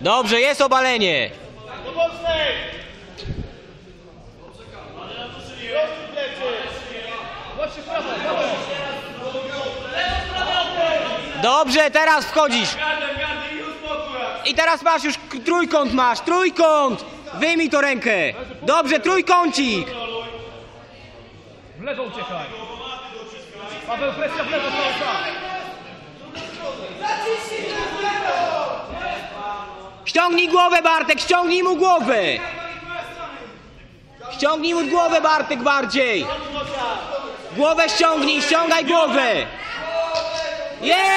Dobrze, jest obalenie. Do mocnej! Dobrze, teraz wchodzisz. I teraz masz już trójkąt masz, trójkąt! Wyjmij to rękę. Dobrze, trójkącik. W lewo uciekaj. Paweł, presja w lewo cały czas. Ściągnij głowę, Bartek, ściągnij mu głowę. Ściągnij mu głowę, Bartek, bardziej. Głowę ściągnij, ściągaj głowę. Jest!